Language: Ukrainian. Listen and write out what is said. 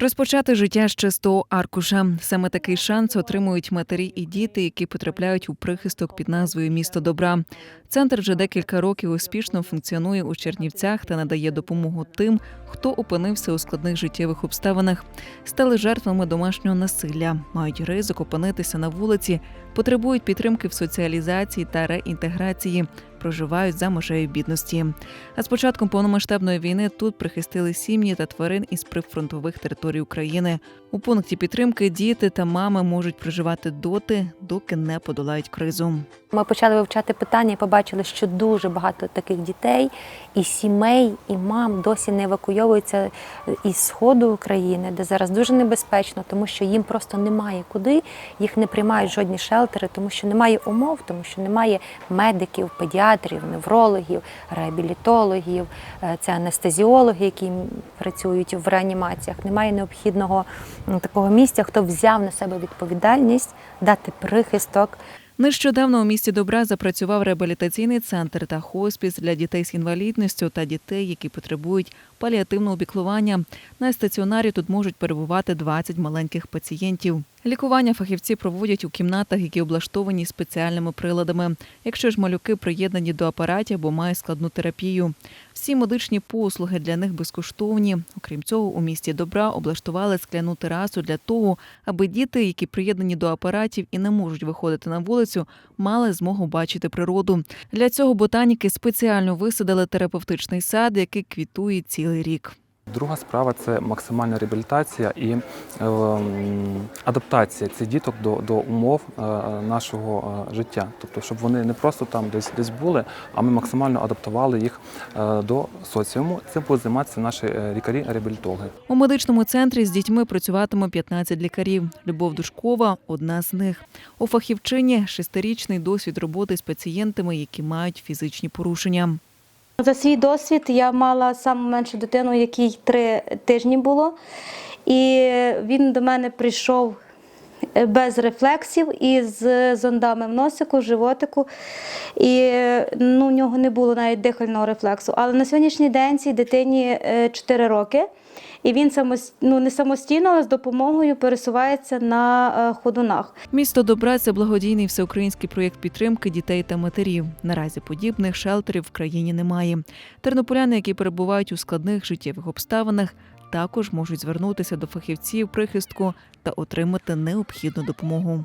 Розпочати життя з чистого аркуша. Саме такий шанс отримують матері і діти, які потрапляють у прихисток під назвою Місто добра. Центр вже декілька років успішно функціонує у Чернівцях та надає допомогу тим, хто опинився у складних життєвих обставинах, стали жертвами домашнього насилля, мають ризик опинитися на вулиці, потребують підтримки в соціалізації та реінтеграції, проживають за межею бідності. А з початком повномасштабної війни тут прихистили сім'ї та тварин із прифронтових територій України. У пункті підтримки діти та мами можуть проживати доти, доки не подолають кризу. Ми почали вивчати питання і побачили, що дуже багато таких дітей і сімей, і мам досі не евакуйовуються із сходу України, де зараз дуже небезпечно, тому що їм просто немає куди, їх не приймають жодні шелтери, тому що немає умов, тому що немає медиків, педіатрів, неврологів, реабілітологів, е, це анестезіологи, які працюють в реанімаціях. Немає необхідного такого місця, хто взяв на себе відповідальність дати прихисток. Нещодавно у місті добра запрацював реабілітаційний центр та хоспіс для дітей з інвалідністю та дітей, які потребують паліативного піклування. На стаціонарі тут можуть перебувати 20 маленьких пацієнтів. Лікування фахівці проводять у кімнатах, які облаштовані спеціальними приладами. Якщо ж малюки приєднані до апаратів або мають складну терапію. Всі медичні послуги для них безкоштовні. Окрім цього, у місті добра облаштували скляну терасу для того, аби діти, які приєднані до апаратів і не можуть виходити на вулицю, мали змогу бачити природу. Для цього ботаніки спеціально висадили терапевтичний сад, який квітує цілий рік. Друга справа це максимальна реабілітація і е, адаптація цих діток до, до умов е, нашого е, життя. Тобто, щоб вони не просто там десь десь були, а ми максимально адаптували їх е, до соціуму. Цим будуть займатися наші лікарі-реабілітологи. У медичному центрі з дітьми працюватиме 15 лікарів. Любов Душкова одна з них. У фахівчині шестирічний досвід роботи з пацієнтами, які мають фізичні порушення. За свій досвід я мала саму меншу дитину, якій три тижні було. І він до мене прийшов е, без рефлексів і з зондами в носику, в животику. І ну, у нього не було навіть дихального рефлексу. Але на сьогоднішній день цій дитині 4 роки. І він самос... ну, не самостійно, але з допомогою пересувається на е, ходунах. Місто добра це благодійний всеукраїнський проєкт підтримки дітей та матерів. Наразі подібних шелтерів в країні немає. Тернополяни, які перебувають у складних життєвих обставинах, також можуть звернутися до фахівців прихистку та отримати необхідну допомогу.